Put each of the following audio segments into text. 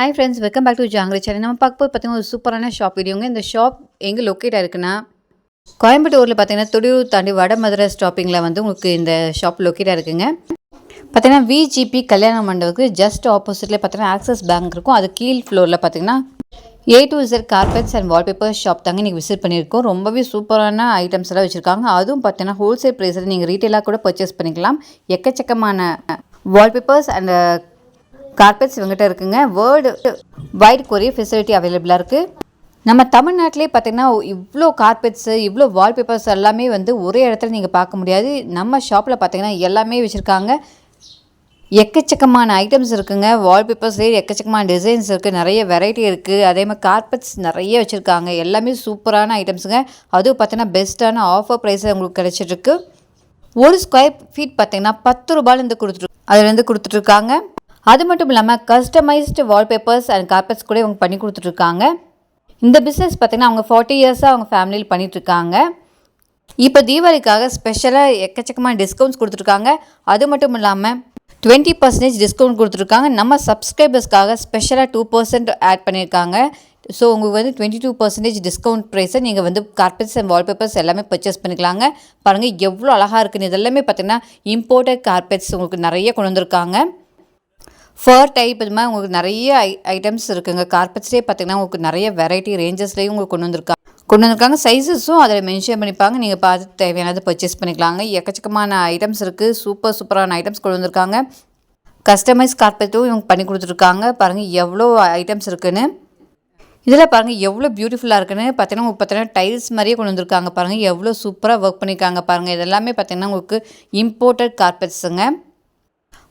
Hi friends welcome back to Jangiri channel நம்ம பார்க்க போது பார்த்தீங்கன்னா ஒரு சூப்பரான ஷாப் வீடியோங்க இந்த ஷாப் எங்கே லொக்கேட் ஆயிருக்குன்னா கோயம்புத்தூரில் பார்த்தீங்கன்னா துடியூர் தாண்டி வட மதுரை ஸ்டாப்பிங்கில் வந்து உங்களுக்கு இந்த ஷாப் லொக்கேட்டாக இருக்குங்க பார்த்தீங்கன்னா விஜிபி கல்யாண மண்டபத்துக்கு ஜஸ்ட் ஆப்போசிட்டில் பார்த்தீங்கன்னா ஆக்சஸ் பேங்க் இருக்கும். அது கீழ் ஃப்ளோரில் பார்த்தீங்கன்னா A to Z carpets and wallpaper shop தாங்க இன்றைக்கி விசிட் பண்ணியிருக்கோம். ரொம்பவே சூப்பரான ஐட்டம்ஸ் எல்லாம் வச்சுருக்காங்க. அதுவும் பார்த்தீங்கன்னா ஹோல்சேல் ப்ரைஸில் நீங்கள் ரீட்டெயிலாக கூட பர்ச்சேஸ் பண்ணிக்கலாம். எக்கச்சக்கமான வால்பேப்பர்ஸ் அண்ட் கார்பெட்ஸ் இவங்ககிட்ட இருக்குங்க. வேர்ல்டு வைட் கொரிய ஃபெசிலிட்டி அவைலபிளாக இருக்குது நம்ம தமிழ்நாட்டிலே பார்த்தீங்கன்னா இவ்வளோ கார்பெட்ஸு இவ்வளோ வால்பேப்பர்ஸ் எல்லாமே வந்து ஒரே இடத்துல நீங்கள் பார்க்க முடியாது. நம்ம ஷாப்பில் பார்த்தீங்கன்னா எல்லாமே வச்சுருக்காங்க. எக்கச்சக்கமான ஐட்டம்ஸ் இருக்குங்க. வால்பேப்பர்ஸ்லேயே எக்கச்சக்கமான டிசைன்ஸ் இருக்குது நிறைய வெரைட்டி இருக்குது அதே மாதிரி கார்பெட்ஸ் நிறைய வச்சுருக்காங்க. எல்லாமே சூப்பரான ஐட்டம்ஸுங்க அதுவும் பார்த்தீங்கன்னா பெஸ்ட்டான ஆஃபர் ப்ரைஸில் உங்களுக்கு கிடச்சிட்ருக்கு ஒரு ஸ்கொயர் ஃபீட் பார்த்தீங்கன்னா பத்து ரூபாயிலேருந்து கொடுத்துட்டு அதுலேருந்து கொடுத்துட்ருக்காங்க அது மட்டும் இல்லாமல் கஸ்டமைஸ்டு வால்பேப்பர்ஸ் அண்ட் கார்பெட்ஸ் கூட இவங்க பண்ணி கொடுத்துட்ருக்காங்க. இந்த பிஸ்னஸ் பார்த்தீங்கன்னா அவங்க ஃபார்ட்டி இயர்ஸாக அவங்க ஃபேமிலியில் பண்ணிகிட்ருக்காங்க இப்போ தீபாவளிக்காக ஸ்பெஷலாக எக்கச்சக்கமான டிஸ்கவுண்ட்ஸ் கொடுத்துருக்காங்க அது மட்டும் இல்லாமல் டுவெண்ட்டி பர்சன்டேஜ் டிஸ்கவுண்ட் கொடுத்துருக்காங்க நம்ம சப்ஸ்கிரைபர்ஸ்க்காக ஸ்பெஷலாக டூ பர்சன்ட் ஆட் பண்ணியிருக்காங்க. ஸோ உங்களுக்கு வந்து டுவெண்ட்டி டூ பர்சன்டேஜ் டிஸ்கவுண்ட் ப்ரைஸை நீங்கள் வந்து கார்பெட்ஸ் அண்ட் வால்பேப்பர்ஸ் எல்லாமே பர்ச்சேஸ் பண்ணிக்கலாங்க. பாருங்கள் எவ்வளோ அழகாக இருக்குன்னு. இதெல்லாமே பார்த்தீங்கன்னா இம்போர்ட்டட் கார்பெட்ஸ் உங்களுக்கு நிறைய கொண்டு வந்திருக்காங்க. ஃபர் டைப் இது மாதிரி உங்களுக்கு நிறைய ஐ ஐட்டம்ஸ் இருக்குங்க. கார்பெட்ஸ்லேயே பார்த்தீங்கன்னா உங்களுக்கு நிறைய வெரைட்டி ரேஞ்சஸ்லேயும் உங்களுக்கு கொண்டு வந்திருக்காங்க கொண்டு வந்திருக்காங்க. சைஸஸும் அதில் மென்ஷன் பண்ணிப்பாங்க. நீங்கள் பார்த்து தேவையானதை பர்ச்சேஸ் பண்ணிக்கலாங்க. எக்கச்சக்கமான ஐட்டம்ஸ் இருக்குது சூப்பர் சூப்பரான ஐட்டம்ஸ் கொண்டு வந்திருக்காங்க. கஸ்டமைஸ் கார்பெட்டும் இவங்க பண்ணி கொடுத்துருக்காங்க. பாருங்கள் எவ்வளோ ஐட்டம்ஸ் இருக்குன்னு. இதில் பாருங்கள் எவ்வளோ பியூட்டிஃபுல்லாக இருக்குன்னு. பார்த்தீங்கன்னா உங்களுக்கு பார்த்தீங்கன்னா டைல்ஸ் மாதிரியே கொண்டு வந்திருக்காங்க. பாருங்கள் எவ்வளோ சூப்பராக ஒர்க் பண்ணியிருக்காங்க பாருங்கள் இதெல்லாமே பார்த்தீங்கன்னா உங்களுக்கு இம்போர்ட்டட் கார்பெட்ஸுங்க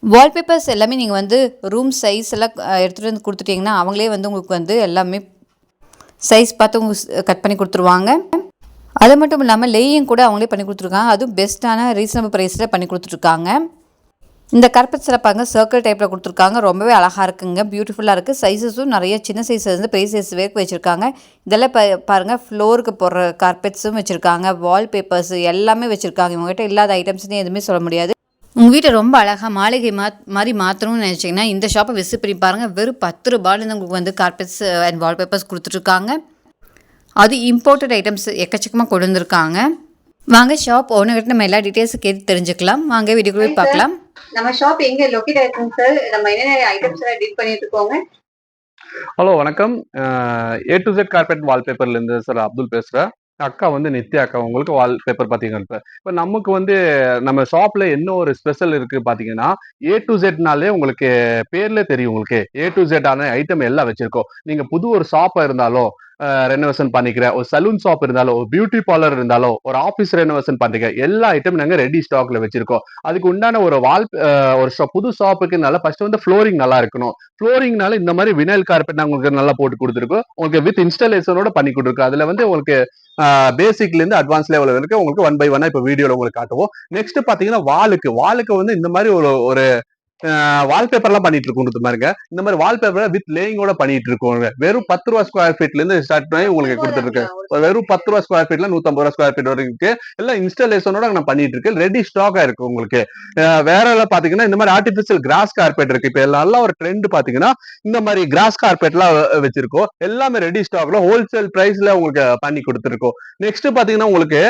வால்பேப்பர்ஸ் எல்லாமே நீங்கள் வந்து ரூம் சைஸ் எல்லாம் எடுத்துகிட்டு வந்து கொடுத்துட்டிங்கன்னா அவங்களே வந்து உங்களுக்கு வந்து எல்லாமே சைஸ் பார்த்து உங்களுக்கு கட் பண்ணி கொடுத்துருவாங்க. அது மட்டும் இல்லாமல் லேயிங் கூட அவங்களே பண்ணி கொடுத்துருக்காங்க. அதுவும் பெஸ்ட்டான ரீசனபிள் ப்ரைஸில் பண்ணி கொடுத்துருக்காங்க. இந்த கர்பெட்ஸில் பாருங்க சர்க்கிள் டைப்பில் கொடுத்துருக்காங்க. ரொம்பவே அழகாக இருக்குங்க பியூட்டிஃபுல்லாக இருக்குது சைஸஸும் நிறைய சின்ன சைஸ் வந்து பெரிய சைஸ் வரைக்கும் வச்சுருக்காங்க. இதெல்லாம் ப பாருங்கள் ஃப்ளோருக்கு போடுற கார்பெட்ஸும் வச்சுருக்காங்க. வால் பேப்பர்ஸ் எல்லாமே வச்சுருக்காங்க. இவங்ககிட்ட இல்லாத ஐட்டம்ஸ்னே எதுவுமே சொல்ல முடியாது. உங்கள் வீட்டை ரொம்ப அழகாக மாளிகை மா மாதிரி மாற்றணும்னு நினச்சிங்கன்னா இந்த ஷாப்பை விசிட் பண்ணி பாருங்கள் வெறும் பத்து ரூபாயிலேருந்து உங்களுக்கு வந்து கார்பெட்ஸ் அண்ட் வால்பேப்பர்ஸ் கொடுத்துட்ருக்காங்க. அது இம்போர்ட்டட் ஐட்டம்ஸ் எக்கச்சக்கமாக கொண்டு வந்திருக்காங்க வாங்க ஷாப் ஓனர்கிட்ட நம்ம எல்லா டீட்டெயில்ஸும் கேட்டு தெரிஞ்சுக்கலாம். வாங்க வீடியோக்குள்ளே போய் பார்க்கலாம். நம்ம ஷாப் எங்க லொகேட் ஆயிருக்குங்க சார் நம்ம என்னென்ன ஐட்டம்ஸ் எல்லாம் டீல் பண்ணிட்டு இருக்கோங்க? ஹலோ வணக்கம். ஏ டு செட் கார்பெட் வால்பேப்பர்ல இருந்து சார் அப்துல் பேசுறேன். அக்கா வந்து நித்யா அக்கா உங்களுக்கு வால் பேப்பர் பார்த்தீங்கன்னா இப்போ நமக்கு வந்து நம்ம ஷாப்ல என்ன ஒரு ஸ்பெஷல் இருக்கு பார்த்தீங்கன்னா ஏ டு ஜெட்னாலே உங்களுக்கு பேர்ல தெரியும் உங்களுக்கு. ஏ டு ஜெட் ஆன ஐட்டம் எல்லாம் வச்சிருக்கோம். நீங்க புது ஒரு ஷாப்பா இருந்தாலும் ரெனோவேஷன் பண்ணிக்கிற ஒரு சலூன் ஷாப் இருந்தாலோ ஒரு பியூட்டி பார்லர் இருந்தாலோ ஒரு ஆஃபீஸ் ரெனோவேஷன் பண்ணிக்க எல்லா ஐட்டம் நாங்கள் ரெடி ஸ்டாக்ல வச்சிருக்கோம். அதுக்கு உண்டான ஒரு வால் ஒரு புது ஷாப்புக்கு நல்லா ஃபர்ஸ்ட் வந்து ஃப்ளோரிங் நல்லா இருக்கணும். ஃப்ளோரிங்னால இந்த மாதிரி வினைல் கார்பெட் நாங்கள் உங்களுக்கு நல்லா போட்டு கொடுத்துருக்கோம். உங்களுக்கு வித் இன்ஸ்டாலேஷனோட பண்ணி கொடுத்துருக்கோம் அதுல வந்து உங்களுக்கு பேசிக்ல இருந்து அட்வான்ஸ் லெவல் இருக்கு உங்களுக்கு ஒன் பை ஒன்னா இப்ப வீடியோல உங்களுக்கு காட்டுவோம். நெக்ஸ்ட் பாத்தீங்கன்னா வாலுக்கு வாலுக்கு வந்து இந்த மாதிரி ஒரு ஒரு வால்பேப்பர்லாம் பண்ணிட்டு இருக்கோம் பாருங்க. இந்த மாதிரி வால்பேப்பர் வித் லேயிங்கோட பண்ணிட்டு இருக்கோம் வெறும் பத்து ரூபா ஸ்கொயர் ஃபீட்ல இருந்து ஸ்டார்ட் பண்ணி உங்களுக்கு கொடுத்துருக்கு வெறும் பத்து ரூபா ஸ்கொயர் ஃபீட்ல நூத்தம்பது ரூபா ஸ்கொயர் ஃபீட் வரைக்கும் இருக்கு எல்லாம் இன்ஸ்டாலேஷனோட நான் பண்ணிட்டு இருக்கேன் ரெடி ஸ்டாக்கா இருக்கு உங்களுக்கு. வேற எல்லாம் பாத்தீங்கன்னா இந்த மாதிரி ஆர்டிபிஷியல் கிராஸ் கார்பெட் இருக்கு. இப்ப எல்லாம் ஒரு ட்ரெண்ட் பாத்தீங்கன்னா இந்த மாதிரி கிராஸ் கார்பெட்லாம் வச்சிருக்கோம். எல்லாமே ரெடி ஸ்டாக்ல ஹோல்சேல் பிரைஸ்ல உங்களுக்கு பண்ணி கொடுத்துருக்கோம். நெக்ஸ்ட் பாத்தீங்கன்னா உங்களுக்கு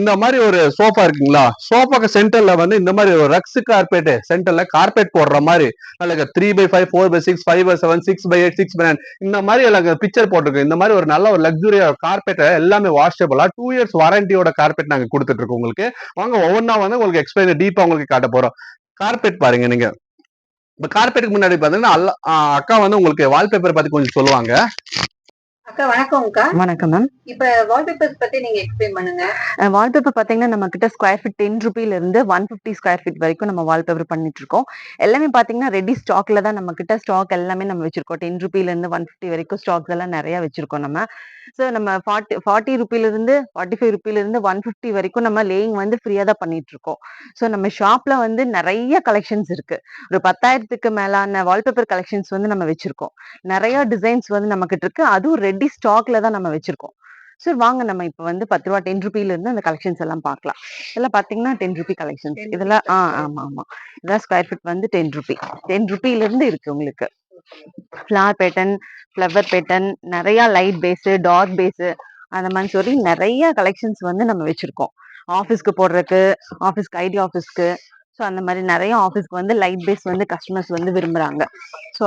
இந்த மாதிரி ஒரு சோஃபா இருக்குங்களா? சோஃபாக்கு சென்டர்ல வந்து இந்த மாதிரி ஒரு ரக்ஸ் கார்பெட் சென்டர்ல கார்பெட் போடுற மாதிரி நல்ல three by five four by six five by seven six by eight six by nine இந்த மாதிரி எனக்கு பிக்சர் போட்டிருக்கு. இந்த மாதிரி ஒரு நல்ல ஒரு லக்ஸுரியா கார்பெட்டை எல்லாமே வாஷபிளா டூ இயர்ஸ் வாரண்டியோட கார்பெட் நாங்க கொடுத்துட்டு இருக்கோம் உங்களுக்கு. வாங்க ஒவ்வொன்றா வந்து உங்களுக்கு எக்ஸ்பிளைன் டீப்பா உங்களுக்கு காட்ட போறோம். கார்பெட் பாருங்க நீங்க. இப்ப கார்பெட்டுக்கு முன்னாடி பாத்தீங்கன்னா அல்ல- அக்கா வந்து உங்களுக்கு வால்பேப்பர் பத்தி கொஞ்சம் சொல்லுவாங்க. அக்கா வணக்கம்க்கா வணக்கம் மேம் இப்ப வால்பேப்பர்ஸ் பத்தி நீங்க எக்ஸ்பிளைன் பண்ணுங்க. வால்பேப்பர் பாத்தீங்கன்னா நம்ம கிட்ட ஸ்கொயர் ஃபீட் டென் ருபீல இருந்து ஒன் பிப்டி ஸ்கொயர் ஃபீட் வரைக்கும் நம்ம வால்பேப்பர் பண்ணிட்டு இருக்கோம். எல்லாமே பாத்தீங்கன்னா ரெடி ஸ்டாக்ல தான் நம்ம கிட்ட ஸ்டாக் எல்லாமே நம்ம வச்சிருக்கோம். டென் ருபீல இருந்து ஒன் பிப்டி வரைக்கும் ஸ்டாக்ஸ் எல்லாம் நிறைய வச்சிருக்கோம் நம்ம. ஸோ நம்ம ஃபார்ட்டி ஃபார்ட்டி ருபீல இருந்து ஃபார்ட்டி ஃபைவ் ருபீல இருந்து ஒன் பிப்டி வரைக்கும் நம்ம லேயிங் வந்து ஃப்ரீயா தான் பண்ணிட்டு இருக்கோம். ஸோ நம்ம ஷாப்ல வந்து நிறைய கலெக்ஷன்ஸ் இருக்கு. ஒரு பத்தாயிரத்துக்கு மேலான வால்பேப்பர் கலெக்ஷன்ஸ் வந்து நம்ம வச்சிருக்கோம். நிறைய டிசைன்ஸ் வந்து நம்ம கிட்ட இருக்கு. அதுவும் ரெடி ஸ்டாக்ல தான் நம்ம வச்சிருக்கோம். சரி வாங்க நம்ம இப்ப வந்து பத்து ரூபா டென் ருபீல இருந்து அந்த கலெக்ஷன்ஸ் எல்லாம் பார்க்கலாம். இதெல்லாம் பாத்தீங்கன்னா டென் ருபி கலெக்ஷன்ஸ் 10 இதெல்லாம் ஆ. ஆமா ஆமா. இதெல்லாம் ஸ்கொயர் ஃபீட் வந்து டென் ருபி டென் ருபில இருந்து இருக்கு உங்களுக்கு. ஃப்ளார் பேட்டர்ன் ஃப்ளவர் பேட்டர்ன் நிறைய லைட் பேஸு டார்க் பேஸு அந்த மாதிரி சொல்லி நிறைய கலெக்ஷன்ஸ் வந்து நம்ம வச்சுருக்கோம். ஆஃபீஸ்க்கு போடுறதுக்கு ஆஃபீஸ்க்கு ஐடி ஆஃபீஸ்க்கு ஸோ அந்த மாதிரி நிறைய ஆஃபீஸ்க்கு வந்து லைட் பேஸ் வந்து கஸ்டமர்ஸ் வந்து விரும்புகிறாங்க ஸோ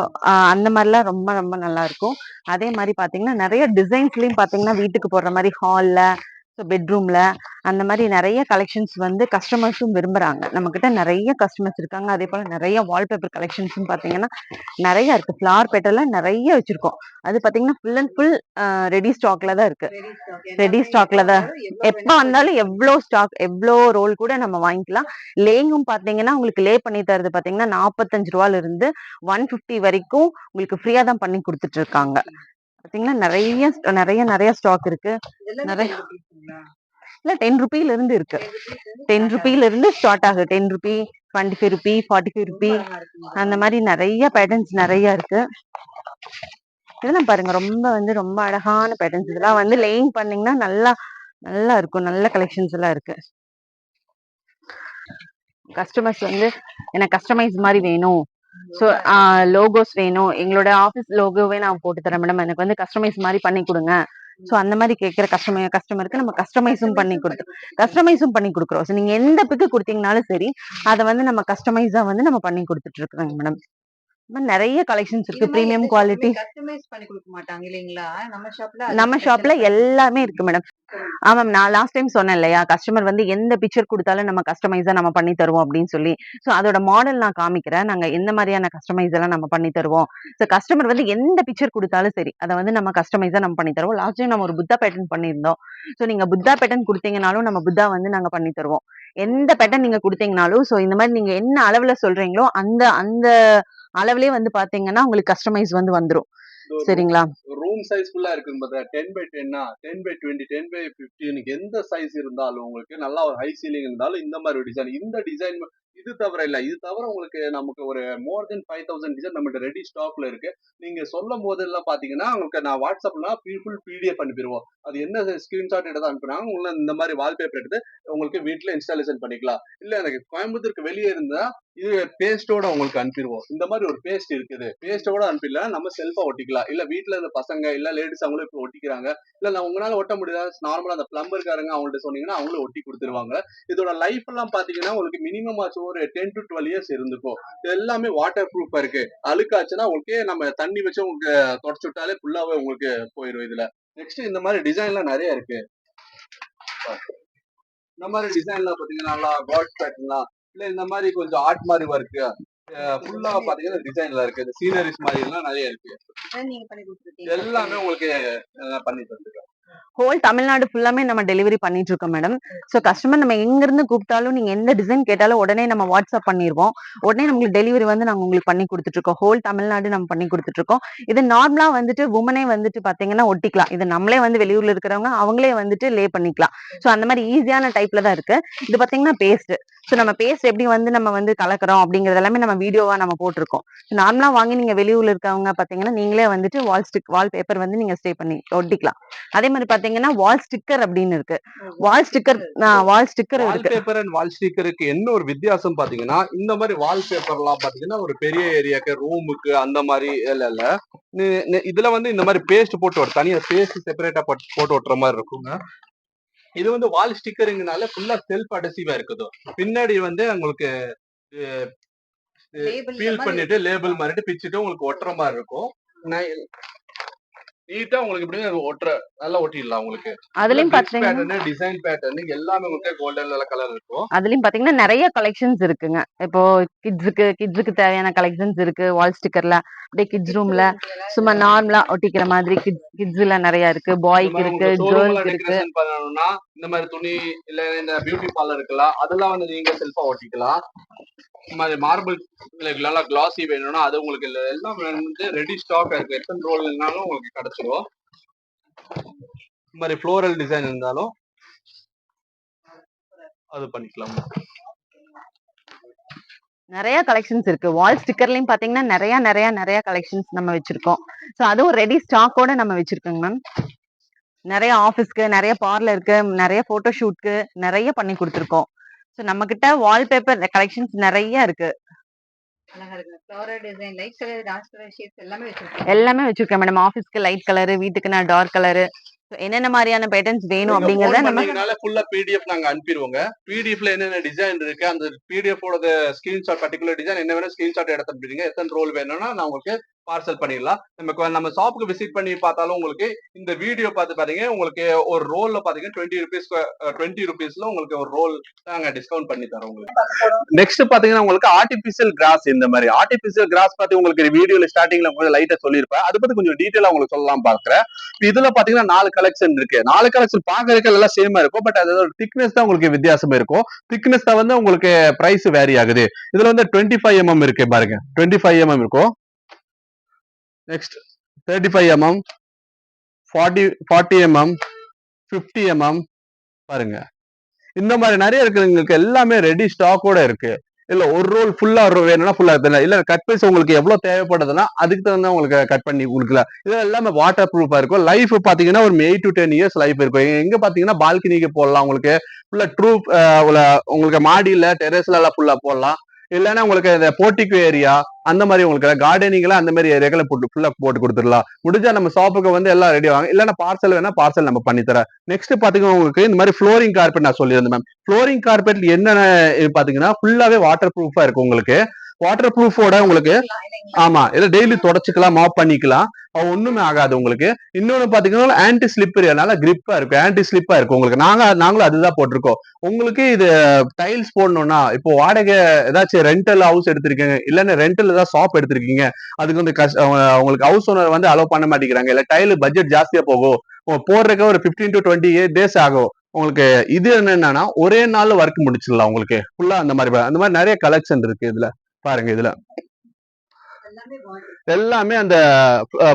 அந்த மாதிரிலாம் ரொம்ப ரொம்ப நல்லா இருக்கும். அதே மாதிரி பார்த்தீங்கன்னா நிறைய டிசைன்ஸ்லேயும் பார்த்தீங்கன்னா வீட்டுக்கு போடுற மாதிரி ஹாலில் ஸோ பெட்ரூமில் அந்த மாதிரி நிறைய கலெக்ஷன்ஸ் வந்து கஸ்டமர்ஸும் விரும்புறாங்க. நம்ம கிட்ட நிறைய கஸ்டமர்ஸ் இருக்காங்க. அதே போல நிறைய வால்பேப்பர் கலெக்ஷன்ஸும் பார்த்தீங்கன்னா நிறைய இருக்கு. ஃப்ளார் பெட்டர்ல நிறைய வச்சிருக்கோம். அது பார்த்தீங்கன்னா ஃபுல் அண்ட் ஃபுல் ரெடி ஸ்டாக்ல தான் இருக்கு. Ready stock. ல தான். எப்ப வந்தாலும் எவ்வளோ ஸ்டாக் எவ்வளோ ரோல் கூட நம்ம வாங்கிக்கலாம். லேங்கும் பாத்தீங்கன்னா உங்களுக்கு லே பண்ணி தரது பாத்தீங்கன்னா நாற்பத்தஞ்சு ரூபால இருந்து ஒன் ஃபிஃப்டி வரைக்கும் உங்களுக்கு ஃப்ரீயா தான் பண்ணி கொடுத்துட்டு இருக்காங்க. பாத்தீங்கன்னா நிறைய நிறைய நிறைய ஸ்டாக் இருக்கு. நிறைய- இல்ல டென் ருபீல இருந்து இருக்கு. டென் ருபீல இருந்து ஸ்டார்ட் ஆகுது. Ten rupee twenty five rupee forty five rupee அந்த மாதிரி நிறைய பேட்டர்ன்ஸ் நிறைய இருக்கு. இதெல்லாம் பாருங்க ரொம்ப வந்து ரொம்ப அழகான பேட்டர்ன்ஸ் இதெல்லாம் வந்து லேயிங் பண்ணீங்கன்னா நல்லா நல்லா இருக்கும். நல்ல கலெக்ஷன்ஸ் எல்லாம் இருக்கு. கஸ்டமர்ஸ் வந்து எனக்கு கஸ்டமைஸ் மாதிரி வேணும். ஸோ லோகோஸ் வேணும். எங்களோட ஆஃபீஸ் லோகோவே நான் போட்டு தரேன். மேடம் எனக்கு வந்து கஸ்டமைஸ் மாதிரி பண்ணி கொடுங்க. ஸோ அந்த மாதிரி கேட்குற கஸ்டமர் கஸ்டமருக்கு நம்ம கஸ்டமைஸும் பண்ணி கொடுத்தோம் கஸ்டமைஸும் பண்ணி கொடுக்குறோம். ஸோ நீங்க எந்த பிக்கு கொடுத்தீங்கனாலும் சரி அதை வந்து நம்ம கஸ்டமைஸா வந்து நம்ம பண்ணி கொடுத்துட்டு இருக்கிறோங்க மேடம் நிறைய கலெக்ஷன்ஸ் இருக்கு. ப்ரீமியம் குவாலிட்டி கஸ்டமைஸ் பண்ணி கொடுக்க மாட்டாங்க இல்லைங்களா? நம்ம ஷாப்ல நம்ம ஷாப்ல எல்லாமே இருக்கு மேடம் ஆமாம் நான் லாஸ்ட் டைம் சொன்னேன் இல்லையா? கஸ்டமர் வந்து எந்த பிக்சர் கொடுத்தாலும் நம்ம கஸ்டமைஸா நம்ம பண்ணி தருவோம் அப்படின்னு சொல்லி. ஸோ அதோட மாடல் நான் காமிக்கிறேன். நாங்க எந்த மாதிரியான கஸ்டமைஸ் எல்லாம் நம்ம பண்ணி தருவோம். ஸோ கஸ்டமர் வந்து எந்த பிக்சர் கொடுத்தாலும் சரி அதை வந்து நம்ம கஸ்டமைஸா நம்ம பண்ணி தருவோம். லாஸ்ட் டைம் நம்ம ஒரு புத்தா பேட்டர்ன் பண்ணியிருந்தோம். ஸோ நீங்க புத்தா பேட்டர்ன் கொடுத்தீங்கனாலும் நம்ம புத்தா வந்து நாங்க பண்ணி தருவோம். எந்த பேட்டர்ன் நீங்க கொடுத்தீங்கனாலும் ஸோ இந்த மாதிரி நீங்க என்ன அளவுல சொல்றீங்களோ அந்த அந்த அளவுலயே வந்து பாத்தீங்கன்னா உங்களுக்கு கஸ்டமைஸ் வந்து வந்துரும். சரிங்களா? ரூம் சைஸ் ஃபுல்லா இருக்கு பார்த்தா ten by டென்னா ten by twenty ten by fifteen எந்த சைஸ் இருந்தாலும் உங்களுக்கு நல்லா ஒரு ஹை சீலிங் இருந்தாலும் இந்த மாதிரி ஒரு டிசைன் இந்த டிசைன் இது தவிர இல்ல. இது தவிர உங்களுக்கு நமக்கு ஒரு more than five thousand design நம்மகிட்ட ரெடி ஸ்டாக்ல இருக்கு. நீங்க சொல்லும் போதெல்லாம் பாத்தீங்கன்னா உங்களுக்கு நான் வாட்ஸ்அப்ல ஃபுல் பிடிஎஃப் அனுப்பிடுவோம் அது என்ன ஸ்கிரீன்ஷாட் எடுத்து அனுப்புனாங்க உங்களை இந்த மாதிரி வால்பேப்பர் எடுத்து உங்களுக்கு வீட்டுல இன்ஸ்டாலேஷன் பண்ணிக்கலாம். இல்ல எனக்கு கோயம்புத்தூருக்கு வெளியே இருந்தா இது பேஸ்டோட உங்களுக்கு அனுப்பிடுவோம் இந்த மாதிரி ஒரு பேஸ்ட் இருக்குது. பேஸ்டோட அனுப்பிடலாம். நம்ம செல்ஃபா ஒட்டிக்கலாம். இல்ல வீட்டுல இருந்த பசங்க இல்ல லேடிஸ் அவங்களும் இப்போ ஒட்டிக்கிறாங்க. இல்ல நான் உங்களால ஒட்ட முடியாது. நார்மலா அந்த பிளம்பர்காரங்க அவங்கள்ட்ட சொன்னீங்கன்னா அவங்களும் ஒட்டி கொடுத்துருவாங்க. இதோட லைஃப் எல்லாம் பாத்தீங்கன்னா உங்களுக்கு மினிமம் ஆச்சு ஒரு டென் டு டுவெல் இயர்ஸ் இருந்துக்கும் இது எல்லாமே வாட்டர் ப்ரூஃபா இருக்கு. அழுக்காச்சுன்னா உங்களுக்கு நம்ம தண்ணி வச்சு உங்களுக்கு தொடச்சு விட்டாலே ஃபுல்லாவே உங்களுக்கு போயிடும் இதுல. நெக்ஸ்ட் இந்த மாதிரி டிசைன்லாம் நிறைய இருக்கு. இந்த மாதிரி டிசைன்லாம் பாத்தீங்கன்னா காட் பேட்டர்ன்லாம் இல்ல இந்த மாதிரி கொஞ்சம் ஆர்ட் மாதிரி ஒர்க்கு ஃபுல்லா பாத்தீங்கன்னா டிசைன்ல இருக்கு. இந்த சீனரிஸ் மாதிரி எல்லாம் நிறைய இருக்கு. எல்லாமே உங்களுக்கு பண்ணி தந்துருக்கோம் ஹோல் தமிழ்நாடு ஃபுல்லாமே நம்ம டெலிவரி பண்ணிட்டு இருக்கோம் மேடம் ஸோ கஸ்டமர் நம்ம எங்க இருந்து கூப்பிட்டாலும் நீங்க எந்த டிசைன் கேட்டாலும் உடனே நம்ம வாட்ஸ்அப் பண்ணிடுவோம் உடனே நம்மளுக்கு டெலிவரி வந்து நாங்க உங்களுக்கு பண்ணி கொடுத்துட்டு இருக்கோம் ஹோல் தமிழ்நாடு நம்ம பண்ணி கொடுத்துட்டு இருக்கோம் இது நார்மலா வந்துட்டு உமனே வந்துட்டு பாத்தீங்கன்னா ஒட்டிக்கலாம். இது நம்மளே வந்து வெளியூர்ல இருக்கிறவங்க அவங்களே வந்துட்டு லே பண்ணிக்கலாம். ஸோ அந்த மாதிரி ஈஸியான டைப்ல தான் இருக்கு. இது பாத்தீங்கன்னா பேஸ்ட் ஸோ நம்ம பேஸ்ட் எப்படி வந்து நம்ம வந்து கலக்குறோம் அப்படிங்கறது எல்லாமே நம்ம வீடியோவா நம்ம போட்டிருக்கோம். நார்மலா வாங்கி நீங்க வெளியூர்ல இருக்கவங்க பாத்தீங்கன்னா நீங்களே வந்துட்டு வால் ஸ்டிக் வால் பேப்பர் வந்து நீங்க ஸ்டே பண்ணி ஒட்டிக்கலாம். அதே மாதிரி பாத்தீங்கன்னா வால் ஸ்டிக்கர் அப்படின்னு இருக்கு. வால் ஸ்டிக்கர் வால் ஸ்டிக்கர் இருக்கு. பேப்பர் அண்ட் வால் ஸ்டிக்கருக்கு என்ன ஒரு வித்தியாசம் பாத்தீங்கன்னா இந்த மாதிரி வால் பேப்பர்லாம் பாத்தீங்கன்னா ஒரு பெரிய ஏரியாக்கு ரூமுக்கு அந்த மாதிரி இல்ல இல்ல. இதுல வந்து இந்த மாதிரி பேஸ்ட் போட்டு ஒரு தனியா பேஸ்ட் செப்பரேட்டா போட்டு ஒட்டுற மாதிரி இருக்குங்க. இது வந்து வால் ஸ்டிக்கருங்கனால ஃபுல்லா செல்ஃப் அடசிவா இருக்குது. பின்னாடி வந்து உங்களுக்கு ஃபீல் பண்ணிட்டு லேபிள் மாதிரிட்டு பிச்சுட்டு உங்களுக்கு ஒட்டுற மாதிரி இருக்கும். நீட்டா உங்களுக்கு இப்படி ஒட்டுற நல்லா ஒட்டிடலாம் உங்களுக்கு. அதுலயும் பாத்தீங்கன்னா டிசைன் பேட்டர்ன் எல்லாமே உங்களுக்கு கோல்டன் கலர் இருக்கும். அதுலயும் பாத்தீங்கன்னா நிறைய கலெக்ஷன்ஸ் இருக்குங்க. இப்போ கிட்ஸுக்கு கிட்ஸுக்கு தேவையான கலெக்ஷன்ஸ் இருக்கு. வால் ஸ்டிக்கர்ல அப்படியே கிட்ஸ் ரூம்ல சும்மா நார்மலா ஒட்டிக்கிற மாதிரி கிட்ஸ் கிட்ஸ்ல நிறைய இருக்கு. பாய்க்கு இருக்கு கேர்ள்ஸ்க்கு இருக்கு. பண்ணணும்னா இந்த மாதிரி துணி இல்ல இந்த பியூட்டி பார்லர் இருக்கலாம். அதெல்லாம் வந்து நீங்க செல்ஃபா ஒட்டிக்கலாம். மாதிரி மார்பிள் நல்லா கிளாசி வேணும்னா அது உங்களுக்கு இல்லை. எல்லாம் வந்து ரெடி ஸ்டாக் இருக்கு. எத்தனை ரோல் இருந்தாலும் உங்களுக்கு கிடைச்சிரும். இந்த மாதிரி ஃப்ளோரல் டிசைன் இருந்தாலும் அது பண்ணிக்கலாம். நிறைய கலெக்ஷன்ஸ் இருக்கு. வால் ஸ்டிக்கர்லயும் பாத்தீங்கன்னா நிறைய நிறைய நிறைய கலெக்ஷன்ஸ் நம்ம வச்சிருக்கோம். ஸோ அதுவும் ரெடி ஸ்டாக்கோட நம்ம வச்சிருக்கோங்க மேம் நிறைய ஆஃபீஸ்க்கு நிறைய பார்லருக்கு நிறைய போட்டோ ஷூட்க்கு நிறைய பண்ணி கொடுத்துருக்கோம். ஸோ நம்ம கிட்ட வால்பேப்பர் கலெக்ஷன்ஸ் நிறைய இருக்கு. அழகா இருக்கு. Floral design light colour dark colour shades எல்லாமே வச்சிருக்கோம் எல்லாமே வச்சிருக்கேன் மேடம் ஆஃபீஸ்க்கு லைட் கலர் வீட்டுக்கு நான் டார்க் கலர் என்னென்ன மாதிரியான பேட்டர்ன்ஸ் வேணும் அப்படிங்கறத நம்ம ஃபுல்லா பிடிஎஃப் நாங்க அனுப்பிடுவோங்க பிடிஎஃப்ல என்னென்ன டிசைன் இருக்கு அந்த பிடிஎஃப் ஓட ஸ்கிரீன்ஷாட் பர்டிகுலர் டிசைன் என்ன வேணும் ஸ்கிரீன்ஷாட் எடுத்து அனுப்பிடுங்க எத்தனை ரோல் வேணும்னா நான் உங்களுக்கு பார்சல் பண்ணிடலாம். நம்ம நம்ம ஷாப்புக்கு விசிட் பண்ணி பார்த்தாலும் உங்களுக்கு இந்த வீடியோ பார்த்து பாத்தீங்க உங்களுக்கு ஒரு ரோல்ல பாத்தீங்கன்னா டுவெண்ட்டி ருபீஸ் டுவெண்ட்டி ருபீஸ்ல உங்களுக்கு ஒரு ரோல் நாங்க டிஸ்கவுண்ட் பண்ணி தரோம் உங்களுக்கு. நெக்ஸ்ட் பாத்தீங்கன்னா உங்களுக்கு ஆர்டிபிஷியல் கிராஸ் இந்த மாதிரி. ஆர்டிபிஷியல் கிராஸ் பார்த்து உங்களுக்கு வீடியோல ஸ்டார்டிங்ல கொஞ்சம் லைட்டா சொல்லியிருப்பேன். அதை பத்தி கொஞ்சம் டீட்டெயிலா உங்களுக்கு சொல்லலாம் பாக்குறேன். இப்ப இதுல பாத்தீங்கன்னா நாலு கலெக்ஷன் இருக்கு. நாலு கலெக்ஷன் பாக்குறதுக்கு எல்லாம் சேமா இருக்கும். பட் அதோட திக்னஸ் தான் உங்களுக்கு வித்தியாசமா இருக்கும். திக்னஸ் தான் வந்து உங்களுக்கு பிரைஸ் வேரி ஆகுது. இதுல வந்து டுவெண்ட்டி ஃபைவ் எம்எம் இருக்கு பாருங்க. டுவெண்ட்டி ஃபைவ் எம்எம் இருக்கும். Next thirty five mm forty forty mm fifty mm பாருங்க. இந்த மாதிரி நிறைய இருக்கு. உங்களுக்கு எல்லாமே ரெடி ஸ்டாக்கோட இருக்கு. இல்ல ஒரு ரோல் ஃபுல்லா வேணும்னா ஃபுல்லா இருக்கு இல்ல கட் பீஸ் உங்களுக்கு எவ்வளவு தேவைப்படுதுன்னா அதுக்கு தகுந்த உங்களுக்கு கட் பண்ணி கொடுக்கல இது எல்லாமே வாட்டர் ப்ரூஃபா இருக்கும். லைஃப் பாத்தீங்கன்னா ஒரு eight to ten years life இருக்கும். எங்க- பார்த்தீங்கன்னா பாத்தீங்கன்னா பால்கனிக்கு போடலாம் உங்களுக்கு ஃபுல்லா ட்ரூப் உங்களுக்கு மாடியில டெரஸ்ல எல்லாம் ஃபுல்லா போடலாம். இல்லைன்னா உங்களுக்கு இந்த போர்ட்டிக் ஏரியா அந்த மாதிரி உங்களுக்கு கார்டனிங்ல அந்த மாதிரி ஏரியாக்களை போட்டு ஃபுல்லா போட்டு கொடுத்துடலாம். முடிஞ்சா நம்ம ஷாப்புக்கு வந்து எல்லாம் ரெடி ஆகும் இல்லைன்னா பார்சல் வேணா பார்சல் நம்ம பண்ணி தரேன். நெக்ஸ்ட் பாத்தீங்கன்னா உங்களுக்கு இந்த மாதிரி ஃப்ளோரிங் கார்பெட் நான் சொல்லியிருந்தேன் மேம் ஃப்ளோரிங் கார்பெட் என்னென்ன இது பாத்தீங்கன்னா ஃபுல்லாவே வாட்டர் ப்ரூஃபா இருக்கும் உங்களுக்கு. வாட்டர் ப்ரூஃபோட உங்களுக்கு ஆமா இதை டெய்லி தொடச்சுக்கலாம் மாப் பண்ணிக்கலாம். ஒண்ணுமே ஆகாது உங்களுக்கு. இன்னொன்னு பாத்தீங்கன்னா ஆன்டி ஸ்லிப்பரி அதனால கிரிப்பா இருக்கும் ஆன்டி ஸ்லிப்பா இருக்கும் உங்களுக்கு. நாங்க நாங்களும் அதுதான் போட்டிருக்கோம். உங்களுக்கு இது டைல்ஸ் போடணும்னா இப்போ வாடகை ஏதாச்சும் ரெண்டல் ஹவுஸ் எடுத்திருக்கீங்க இல்லன்னா ரெண்டல் ஏதாவது ஷாப் எடுத்திருக்கீங்க அதுக்கு வந்து கஷ்ட- உங்களுக்கு ஹவுஸ் ஓனர் வந்து அலோவ் பண்ண மாட்டேங்கிறாங்க. இல்ல டைல் பட்ஜெட் ஜாஸ்தியா போகும். போடுறதுக்கு ஒரு 15 டு டுவெண்ட்டி டேஸ் ஆகும். உங்களுக்கு இது என்னன்னா ஒரே நாள்ல ஒர்க் முடிச்சிடலாம் உங்களுக்கு. ஃபுல்லா அந்த மாதிரி அந்த மாதிரி நிறைய கலெக்ஷன் இருக்கு இதுல. பாருங்க இதுல. எல்லாமே அந்த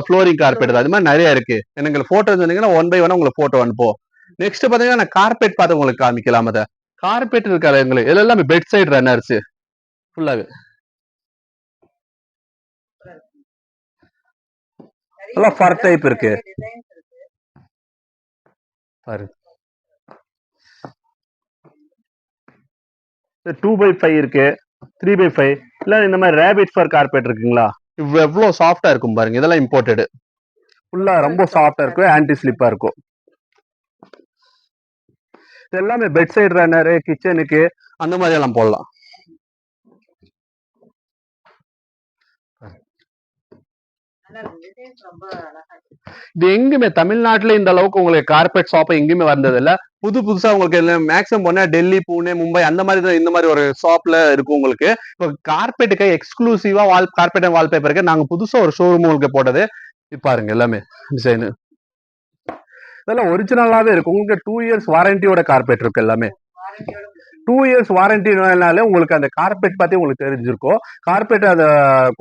ஃப்ளோரிங் கார்பெட் தான். அது மாதிரி நிறைய இருக்கு. எனக்கு போட்டோ சொன்னீங்கன்னா ஒன் பை ஒன் உங்களுக்கு போட்டோ அனுப்போம் நெக்ஸ்ட் பாத்தீங்கன்னா நான் கார்பெட் பார்த்து உங்களுக்கு காமிக்கலாம் அதை. கார்பெட் இருக்காரு எங்களுக்கு? இதுல எல்லாமே பெட் சைடு ரன்னர்ஸ் ஃபுல்லாவே எல்லாம். நிறைய designs இருக்கு. பாரு. டூ பை ஃபைவ் இருக்கு. த்ரீ பை ஃபைவ் இல்ல இந்த மாதிரி ரேபிட் ஃபர் கார்பெட் இருக்குங்களா? இவ்வளவு எவ்வளவு சாஃப்டா இருக்கும் பாருங்க. இதெல்லாம் இம்போர்ட்டடு ஃபுல்லா ரொம்ப சாஃப்டா இருக்கும். ஆன்டி ஸ்லிப்பா இருக்கும். இது எல்லாமே பெட் சைடு ரன்னரு கிச்சனுக்கு அந்த மாதிரி எல்லாம் போடலாம் நல்லா இருக்கு. designs ரொம்ப அழகா இருக்கு. இது எங்குமே தமிழ்நாட்டுல இந்த அளவுக்கு உங்களுக்கு கார்பெட் ஷாப் எங்கேயுமே வந்தது இல்ல புது புதுசா உங்களுக்கு மேக்ஸிமம் போனா டெல்லி பூனே மும்பை அந்த மாதிரி தான் இந்த மாதிரி ஒரு ஷாப்ல இருக்கும் உங்களுக்கு. இப்போ கார்பெட்டுக்கு எக்ஸ்க்ளூசிவா வால் கார்பெட் அண்ட் வால்பேப்பருக்கு நாங்க புதுசா ஒரு ஷோரூம் உங்களுக்கு போட்டது. பாருங்க எல்லாமே டிசைனு இதெல்லாம் ஒரிஜினலாவே இருக்கும் உங்களுக்கு டூ இயர்ஸ் வாரண்டியோட கார்பெட் இருக்கு எல்லாமே. டூ இயர்ஸ் வாரண்டினாலே உங்களுக்கு அந்த கார்பெட் பற்றி உங்களுக்கு தெரிஞ்சிருக்கும். கார்பெட் அந்த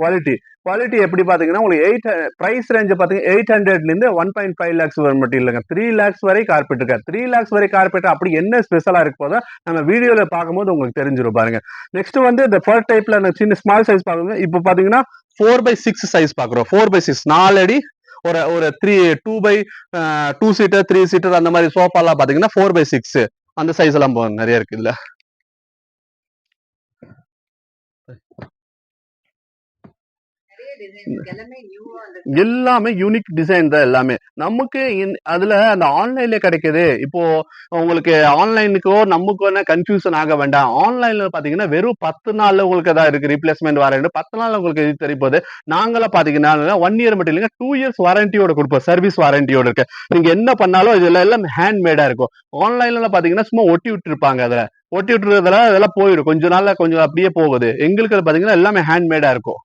குவாலிட்டி குவாலிட்டி எப்படி பார்த்தீங்கன்னா உங்களுக்கு எயிட் ப்ரைஸ் ரேஞ்ச் பார்த்தீங்கன்னா எயிட் ஹண்ட்ரட்லேருந்து ஒன் பாயிண்ட் ஃபைவ் லேக்ஸ் வர மட்டும் இல்லைங்க. த்ரீ லேக்ஸ் வரை கார்பெட் இருக்கா. த்ரீ லேக்ஸ் வரை கார்பெட் அப்படி என்ன ஸ்பெஷலாக இருக்க போதோ நம்ம வீடியோவில் பார்க்கும்போது உங்களுக்கு தெரிஞ்சிரும் பாருங்க. நெக்ஸ்ட் வந்து இந்த ஃபர்ஸ்ட் டைப்ல அந்த சின்ன ஸ்மால் சைஸ் பாக்குறோம் இப்போ பார்த்தீங்கன்னா ஃபோர் பை சிக்ஸ் சைஸ் பார்க்குறோம் ஃபோர் பை சிக்ஸ் நாலு அடி ஒரு ஒரு three two by two seater three seater அந்த மாதிரி சோஃபாலாம் பார்த்தீங்கன்னா ஃபோர் பை சிக்ஸ் அந்த சைஸ் எல்லாம் நிறைய இருக்கு இதுல. எல்லாமே யூனிக் டிசைன் தான் எல்லாமே. நமக்கு அதுல அந்த ஆன்லைன்ல கிடைக்குது. இப்போ உங்களுக்கு ஆன்லைனுக்கோ நமக்கோ கன்ஃபியூஷன் ஆக வேண்டாம். ஆன்லைன்ல பாத்தீங்கன்னா வெறும் பத்து நாள்ல உங்களுக்கு ஏதாவது இருக்கு ரீப்ளேஸ்மெண்ட் வாரண்டி பத்து நாள்ல உங்களுக்கு இது தெரிய போகுது. நாங்களாம் பாத்தீங்கன்னா ஒன் இயர் மட்டும் இல்லைங்க டூ இயர்ஸ் வாரண்டியோட கொடுப்போம். சர்வீஸ் வாரண்டியோட இருக்கு. நீங்க என்ன பண்ணாலும் இதுல எல்லாம் ஹேண்ட் மேடா இருக்கும். ஆன்லைன்ல பாத்தீங்கன்னா சும்மா ஒட்டி விட்டுருப்பாங்க அதுல. ஒட்டி விட்டுறதுல அதெல்லாம் போயிடும். கொஞ்ச நாள்ல கொஞ்சம் அப்படியே போகுது. எங்களுக்கு அது பாத்தீங்கன்னா எல்லாமே ஹேண்ட் மேடா இருக்கும்.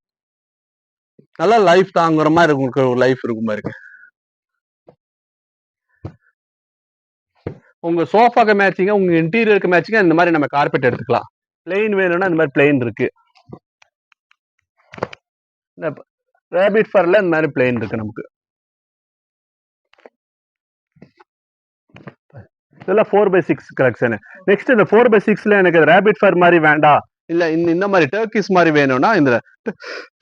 நல்லா லைஃப் தாங்குற மாதிரி இருக்கும் உங்களுக்கு ஒரு லைஃப் இருக்கும் பாருங்க. உங்க சோஃபாக்கு மேட்சிங்க உங்க இன்டீரியருக்கு மேட்சிங்க இந்த மாதிரி நம்ம கார்பெட் எடுத்துக்கலாம். பிளெயின் வேணும்னா இந்த மாதிரி பிளெயின் இருக்கு. இந்த ரேபிட் ஃபர்ல இந்த மாதிரி பிளெயின் இருக்கு நமக்கு. இதெல்லாம் four by six collection next இந்த ஃபோர் பை சிக்ஸ்ல எனக்கு ரேபிட் ஃபர் மாதிரி வேண்டாம். இல்ல இந்த இந்த மாதிரி டர்க்கிஸ் மாதிரி வேணும்னா இந்த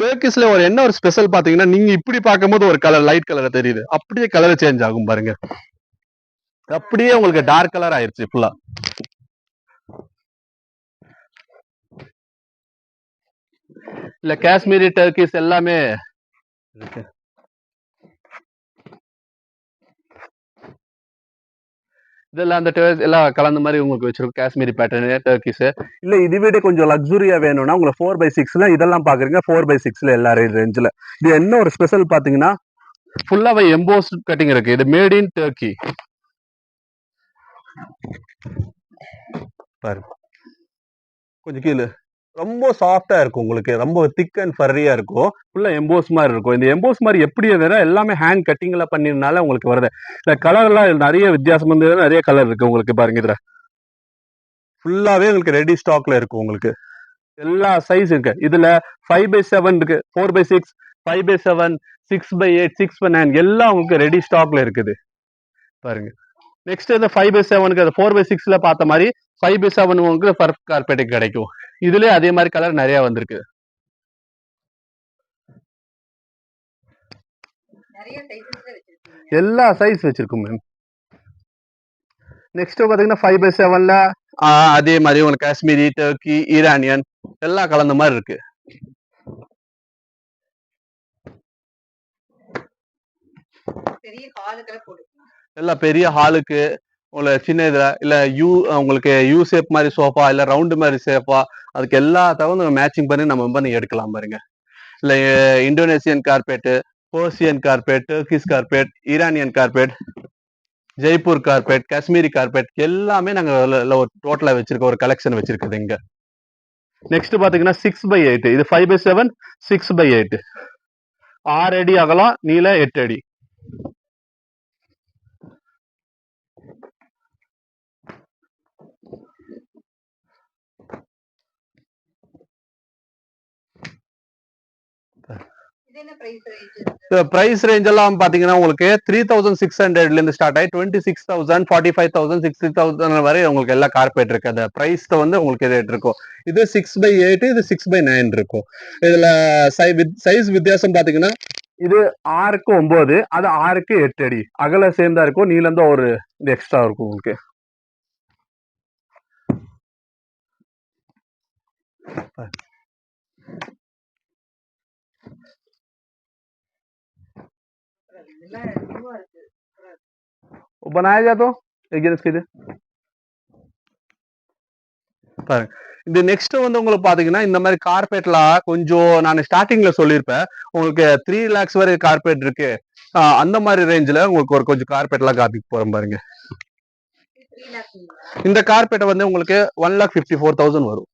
டர்க்கிஸ்ல ஒரு என்ன ஒரு ஸ்பெஷல் பாத்தீங்கன்னா நீங்க இப்படி பார்க்கும்போது ஒரு கலர் லைட் கலரை தெரியுது. அப்படியே கலர் சேஞ்ச் ஆகும் பாருங்க. அப்படியே உங்களுக்கு டார்க் கலர் ஆயிருச்சு ஃபுல்லா இல்ல காஷ்மீரி டர்க்கிஸ் எல்லாமே இருக்கு. இதெல்லாம் அந்த tur- எல்லாம் கலந்த மாதிரி உங்களுக்கு வச்சிருக்கோம் காஷ்மீரி பேட்டர்ன் டர்க்கிஸ் இல்ல இது விட கொஞ்சம் லக்ஸுரியா வேணும்னா உங்களுக்கு ஃபோர் பை சிக்ஸ்ல இதெல்லாம் பாக்குறீங்க ஃபோர் பை சிக்ஸ்ல எல்லா ரேஞ்சில் இது என்ன ஒரு ஸ்பெஷல் பாத்தீங்கன்னா? ஃபுல்லாவே எம்போஸ் கட்டிங் இருக்கு. இது மேட் இன் டர்க்கி பாருங்க கொஞ்சம் கீழே. ரொம்ப சாஃப்டா இருக்கும் உங்களுக்கு. ரொம்ப திக் அண்ட் ஃபர்ரியா இருக்கும். ஃபுல்லா எம்போஸ் மாதிரி இருக்கும். இந்த எம்போஸ் மாதிரி எப்படி வேற எல்லாமே ஹேண்ட் கட்டிங்ல பண்ணிருந்தால உங்களுக்கு வருது. இந்த கலர்லாம் நிறைய வித்தியாசம் வந்து நிறைய கலர் இருக்கு உங்களுக்கு பாருங்க இதுல. ஃபுல்லாவே உங்களுக்கு ரெடி ஸ்டாக்ல இருக்கு உங்களுக்கு. எல்லா சைஸ் இருக்கு. இதுல ஃபைவ் பை செவன் இருக்கு. Four by six five by seven six by eight six by nine எல்லாம் உங்களுக்கு ரெடி ஸ்டாக்ல இருக்குது. பாருங்க. நெக்ஸ்ட் இந்த ஃபைவ் பை செவனுக்கு அந்த ஃபோர் பை சிக்ஸ்ல பார்த்த மாதிரி ஃபைவ் பை செவன் உங்களுக்கு பர்ஃப் கார்பெட்டுக்கு கிடைக்கும். இதுலயே அதே மாதிரி கலர் நிறைய வந்திருக்கு. நிறைய சைஸஸ்ல வச்சிருக்கீங்க. எல்லா சைஸ் வச்சிருக்கும் மேம் நெக்ஸ்ட் பாத்தீங்கன்னா ஃபைவ் பை செவன்ல அதே மாதிரி உங்களுக்கு காஷ்மீரி டர்க்கி ஈரானியன் எல்லாம் கலந்த மாதிரி இருக்கு. எல்லாம் பெரிய ஹாலுக்கு உங்களுக்கு சின்ன இதில் இல்லை யூ உங்களுக்கு யூ ஷேப் மாதிரி சோஃபா இல்லை ரவுண்டு மாதிரி சேஃபா அதுக்கு எல்லா தகுந்த மேட்சிங் பண்ணி நம்ம பண்ணி எடுக்கலாம் பாருங்க. இல்லை Indonesian carpet Persian carpet Turkish carpet Iranian carpet Jaipur carpet Kashmiri carpet எல்லாமே நாங்கள் ஒரு டோட்டலாக வச்சிருக்கோம் ஒரு கலெக்ஷன் வச்சிருக்குது இங்க. நெக்ஸ்ட் பாத்தீங்கன்னா சிக்ஸ் பை எயிட் இது five by seven six by eight ஆறு அடி அகலம் நீள எட்டு அடி. பிரைஸ் ரேஞ்ச் எல்லாம் பாத்தீங்கன்னா உங்களுக்கு த்ரீ தௌசண்ட் சிக்ஸ் ஹண்ட்ரட்ல இருந்து ஸ்டார்ட் ஆகி twenty six thousand forty five thousand sixty thousand வரை உங்களுக்கு எல்லா கார்பெட் இருக்கு. அந்த பிரைஸ் வந்து உங்களுக்கு ரேட் இருக்கும். இது சிக்ஸ் பை எயிட் இது சிக்ஸ் பை நைன் இருக்கும். இதுல சை சைஸ் வித்தியாசம் பாத்தீங்கன்னா இது ஆறுக்கு ஒன்பது அது ஆறுக்கு எட்டு அடி. அகல சேர்ந்தா இருக்கும் நீளம் தான் ஒரு எக்ஸ்ட்ரா இருக்கும் உங்களுக்கு. இதெல்லாம் वो बनाया जा तो एक दिन इसके பாருங்க இந்த நெக்ஸ்ட் வந்து உங்களுக்கு பாத்தீங்கன்னா இந்த மாதிரி கார்பெட்ல கொஞ்சம் நான் ஸ்டார்டிங்ல சொல்லியிருப்பேன் உங்களுக்கு த்ரீ லேக்ஸ் வரை கார்பெட் இருக்கு ஆஹ் அந்த மாதிரி ரேஞ்சில் உங்களுக்கு ஒரு கொஞ்சம் கார்பெட்லாம் காப்பிக்கு போறோம் பாருங்க த்ரீ லேக்ஸ் இந்த கார்பெட்டை வந்து உங்களுக்கு one lakh fifty four thousand வரும்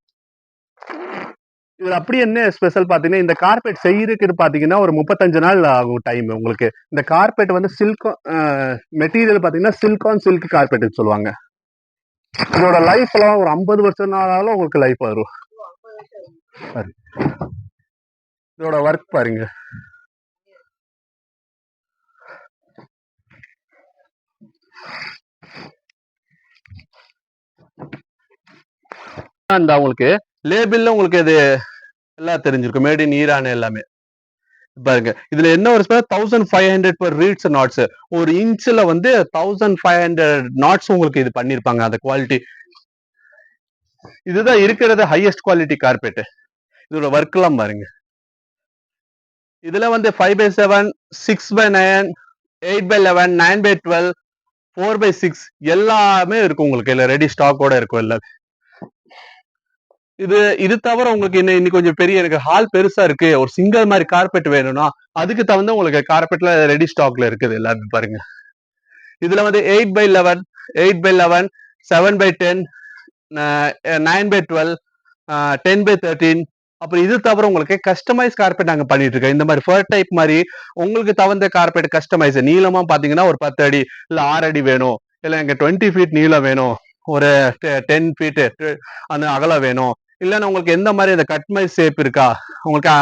இதுல அப்படி என்ன ஸ்பெஷல் பாத்தீங்கன்னா இந்த கார்பெட் செய்யறதுக்கு பாத்தீங்கன்னா ஒரு முப்பத்தஞ்சு நாள் ஆகும் டைம் உங்களுக்கு இந்த கார்பெட் வந்து சில்க் மெட்டீரியல் பாத்தீங்கன்னா சில்கான் சில்க் கார்பெட் சொல்லுவாங்க. இதோட லைஃப் எல்லாம் ஒரு ஐம்பது வருஷம் நாளாலும் உங்களுக்கு லைஃப் வரும். இதோட ஒர்க் பாருங்க. அந்த உங்களுக்கு லேபிள்ல உங்களுக்கு இது எல்லாம் தெரிஞ்சிருக்கும். மேட் இன் ஈரான் எல்லாமே. பாருங்க. இதுல என்ன ஒரு thousand five hundred per reeds knots ஒரு இன்ச்ல வந்து தௌசண்ட் ஃபைவ் ஹண்ட்ரட் நாட்ஸ் உங்களுக்கு இது பண்ணிருப்பாங்க. அந்த குவாலிட்டி இதுதான் இருக்கிறது ஹையஸ்ட் குவாலிட்டி கார்பெட் இதோட ஒர்க் எல்லாம் பாருங்க. இதுல வந்து five by seven six by nine eight by eleven nine by twelve four by six எல்லாமே இருக்கும் உங்களுக்கு. இல்ல ரெடி ஸ்டாக்கோட இருக்கும் எல்லாமே. இது இது தவிர உங்களுக்கு என்ன இன்னும் கொஞ்சம் பெரிய எனக்கு ஹால் பெருசா இருக்கு. ஒரு சிங்கிள் மாதிரி கார்பெட் வேணும்னா அதுக்கு தகுந்த உங்களுக்கு கார்பெட்ல ரெடி ஸ்டாக்ல இருக்குது எல்லாமே பாருங்க. இதுல வந்து eight by eleven eight by eleven seven by ten nine by twelve ten by thirteen அப்புறம் இது தவிர உங்களுக்கு கஸ்டமைஸ் கார்பெட் நாங்கள் பண்ணிட்டு இருக்கோம். இந்த மாதிரி ஃபர் டைப் மாதிரி உங்களுக்கு தகுந்த கார்பெட் கஸ்டமைஸ் நீளமா பாத்தீங்கன்னா ஒரு பத்து அடி இல்ல ஆறு அடி வேணும். இல்ல எங்க டுவெண்ட்டி ஃபீட் நீளம் வேணும். ஒரு டென் ஃபீட்டு அந்த அகலம் வேணும். இல்லைன்னா உங்களுக்கு எந்த மாதிரி இந்த கட் மை ஷேப் இருக்கா? உங்களுக்கு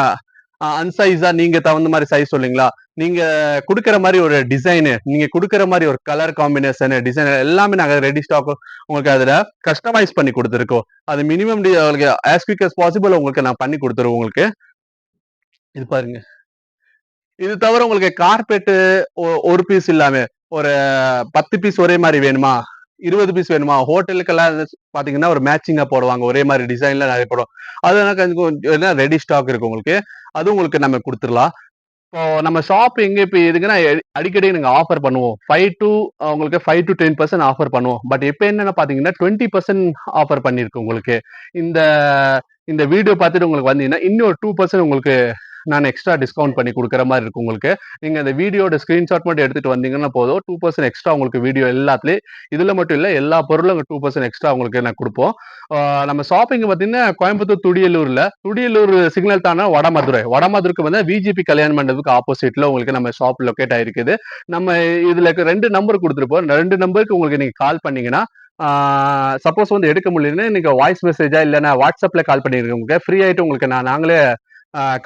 அன்சைஸா நீங்க தகுந்த மாதிரி சைஸ் சொல்லுங்களா நீங்க கொடுக்குற மாதிரி ஒரு டிசைனு நீங்க கொடுக்குற மாதிரி ஒரு கலர் காம்பினேஷனு டிசைன் எல்லாமே நாங்க ரெடி ஸ்டாக் உங்களுக்கு அதுல கஸ்டமைஸ் பண்ணி கொடுத்துருக்கோம். அது மினிமம் உங்களுக்கு ஆஸ் குவிக் அஸ் பாசிபிள் உங்களுக்கு நான் பண்ணி கொடுத்துருவோம் உங்களுக்கு. இது பாருங்க. இது தவிர உங்களுக்கு கார்பெட்டு ஒரு பீஸ் இல்லாம ஒரு பத்து பீஸ் ஒரே மாதிரி வேணுமா? இருபது பீஸ் வேணுமா? ஹோட்டலுக்கெல்லாம் பாத்தீங்கன்னா ஒரு மேட்சிங்கா போடுவாங்க. ஒரே மாதிரி டிசைன்ல நிறைய போடும் அதெல்லாம் கொஞ்சம் ரெடி ஸ்டாக் இருக்கு உங்களுக்கு. அது உங்களுக்கு நம்ம கொடுத்துடலாம். இப்போ நம்ம ஷாப் எங்க இப்போ எதுக்குன்னா அடிக்கடி நாங்க ஆஃபர் பண்ணுவோம். ஃபைவ் டு உங்களுக்கு five to ten percent offer பண்ணுவோம். பட் இப்போ என்னென்ன பாத்தீங்கன்னா டுவெண்ட்டி பர்சன்ட் ஆஃபர் பண்ணியிருக்கு உங்களுக்கு. இந்த இந்த வீடியோ பார்த்துட்டு உங்களுக்கு வந்தீங்கன்னா இன்னொரு டூ பர்சன்ட் உங்களுக்கு நான் எக்ஸ்ட்ரா டிஸ்கவுண்ட் பண்ணி கொடுக்குற மாதிரி இருக்கும் உங்களுக்கு. நீங்கள் அந்த வீடியோட ஸ்க்ரீன்ஷாட் மட்டும் எடுத்துட்டு வந்தீங்கன்னா போதும். டூ பர்சன்ட் எக்ஸ்ட்ரா உங்களுக்கு வீடியோ எல்லாத்துலேயும் இதில் மட்டும் இல்லை எல்லா பொருளும் டூ பர்சன்ட் எக்ஸ்ட்ரா உங்களுக்கு நான் கொடுப்போம். நம்ம ஷாப்பிங் பார்த்தீங்கன்னா கோயம்புத்தூர் துடியலூரில் துடியலூர் சிக்னல் தானே வடமதுரை. வடமதுரைக்கு வந்து விஜிபி கல்யாண மண்டபத்துக்கு ஆப்போசிட்டில் உங்களுக்கு நம்ம ஷாப் லொக்கேட் ஆயிருக்குது. நம்ம இதில் இருக்க ரெண்டு நம்பர் கொடுத்துருப்போம். ரெண்டு நம்பருக்கு உங்களுக்கு நீங்கள் கால் பண்ணீங்கன்னா சப்போஸ் வந்து எடுக்க முடியலன்னா நீங்கள் வாய்ஸ் மெசேஜா இல்லைன்னா வாட்ஸ்அப்பில் கால் பண்ணியிருக்கோங்க ஃப்ரீ ஆயிட்டு உங்களுக்கு நான் நாங்களே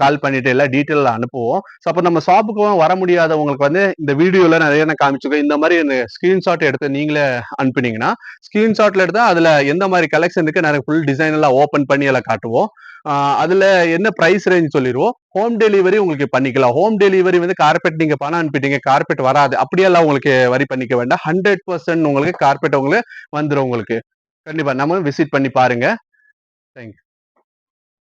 கால் பண்ணிட்டு எல்லாம் டீட்டெயில் அனுப்புவோம். ஸோ அப்போ நம்ம ஷாப்புக்கு வர முடியாதவங்களுக்கு வந்து இந்த வீடியோவில் நிறைய நான் காமிச்சிருக்கேன். இந்த மாதிரி ஸ்க்ரீன்ஷாட் எடுத்து நீங்களே அனுப்புனீங்கன்னா ஸ்க்ரீன்ஷாட்டில் எடுத்தால் அதில் எந்த மாதிரி கலெக்ஷன் இருக்குது நிறைய ஃபுல் டிசைன் எல்லாம் ஓப்பன் பண்ணி எல்லாம் காட்டுவோம். அதில் அதுல என்ன பிரைஸ் ரேஞ்ச் சொல்லிடுவோம். ஹோம் டெலிவரி உங்களுக்கு பண்ணிக்கலாம். ஹோம் டெலிவரி வந்து கார்பெட் நீங்க பணம் அனுப்பிட்டீங்க கார்பெட் வராது. அப்படியெல்லாம் உங்களுக்கு வரி பண்ணிக்க வேண்டாம். ஹண்ட்ரட் பர்சன்ட் உங்களுக்கு கார்பெட் உங்களுக்கு வந்துடும் உங்களுக்கு. கண்டிப்பா நம்ம விசிட் பண்ணி பாருங்க. தேங்க்யூ